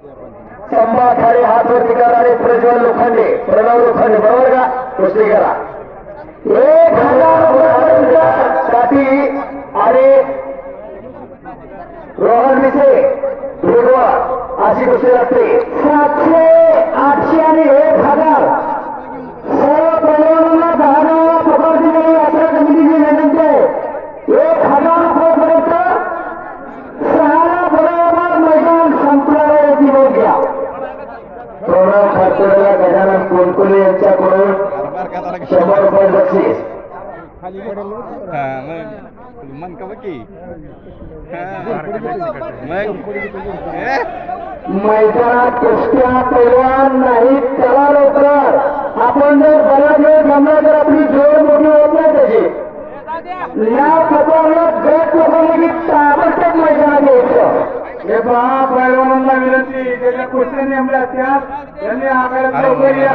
संभा खाडे हात वरती करा आणि प्रज्वल लोखंडे प्रणव लोखंडे बरोबर का? कुस्ती करा. एक हजारसाठी आणि रोहन मिसे भेगवा अशी कुस्ती लागते सातशे कोलकुले यांच्याकडून शंभर रुपये बक्षीस. हा मन का? मैदानात कुस्त्या पैलवान नाहीत चला लवकर. आपण जर बराच वेळ थांबला तर आपली जोड मोठी होत नाही त्याची. या पदाला गट हे पहा पैलवानांना विनंती ज्याच्या कुस्त्या नेमल्या त्या त्यांनी आकारात लवकर या.